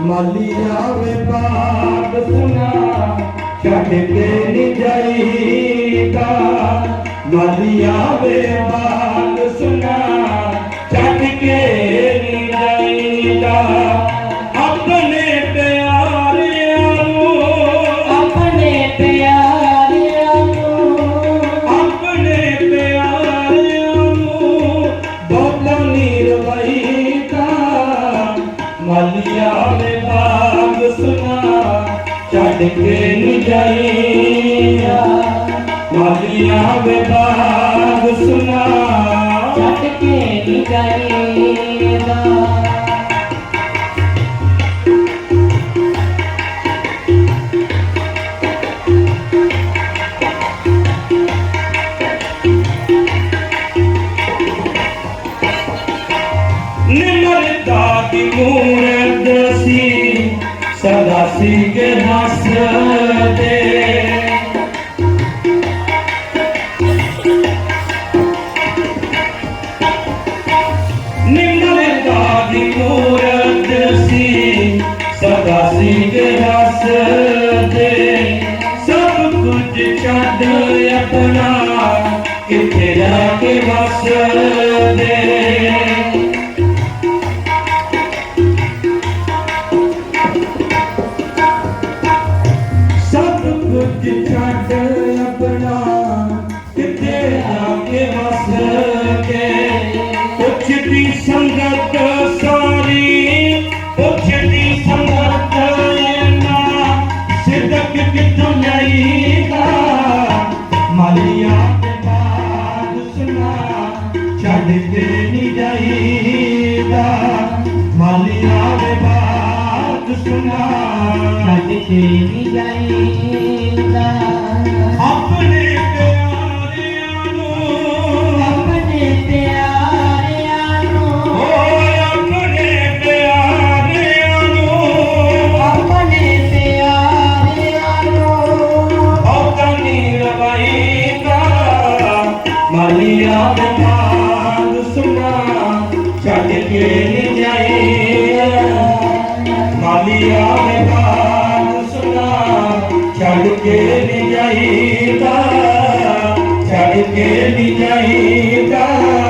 ਮਾਲੀ ਆਵੇ ਬਾਤ ਸੁਣਾ, ਛੱਡ ਕੇ ਨਹੀਂ ਜਾਈਦਾ। ਮਾਲੀ ਆਵੇ ਬਾਤ ਸੁਣਾ, ਛੱਡ ਕੇ ਨਹੀਂ ਜਾਈਦਾ। ਦੋਤਾਂ ਨਿਰਵੈਤਾ ਮਲਿਆ ਦੇ ਬਾਗ ਸੁਨਾ ਛੱਡ ਕੇ ਨਹੀਂ ਮਲਿਆ ਦੇ ਬਾਗ ਸੁਨਾ ਛੱਡ ਕੇ ਨਹੀਂ ਜਾਈਦਾ ਨਿਮਰਤਾ ਦੀ ਮੂਰਤ ਸੀ, ਸਦਾ ਸੀ ਹੱਸਦੇ ਨਿਮਰਤਾ ਦੀ ਮੂਰਤ ਸੀ, ਸਦਾ ਸੀ ਹੱਸਦੇ ਸਭ ਕੁਝ ਛੱਡ ਆਪਣਾ, ਕਿੱਥੇ ਜਾ ਕੇ ਵਸਦੇ ਕੁਝ ਛੱਡ ਆਪਣਾ ਕਿਤੇ ਆ ਕੇ ਵਸ ਕੇ ਪੁੱਛਦੀ ਸੰਗਤ ਸਾਰੀ ਪੁੱਛਦੀ ਸੰਗਤ ਨਾ ਸਿੱਧਕ ਕਿੱਥੋਂ ਲਈਦਾ ਮਾਲੀਆ ਦੇ ਬਾਦ ਸੁਣਾ ਛੱਡ ਕੇ ਨਹੀਂ ਜਾਈਦਾ ਮਾਲੀਆ ਦੇ ਬਾਦ ਸੁਣਾ ਛੱਡ ਕੇ ਨਹੀਂ ਜਾਈਦਾ ਮਾਲੀਆ ਦੇ ਸੁਣਾ, ਛੱਡ ਕੇ ਨਹੀਂ ਜਾਈਦਾ ਮਾਲੀਆ ਦੇ ਸੁਣਾ, ਛੱਡ ਕੇ ਨਹੀਂ ਜਾਈਦਾ, ਛੱਡ ਕੇ ਨਹੀਂ ਜਾਈਦਾ।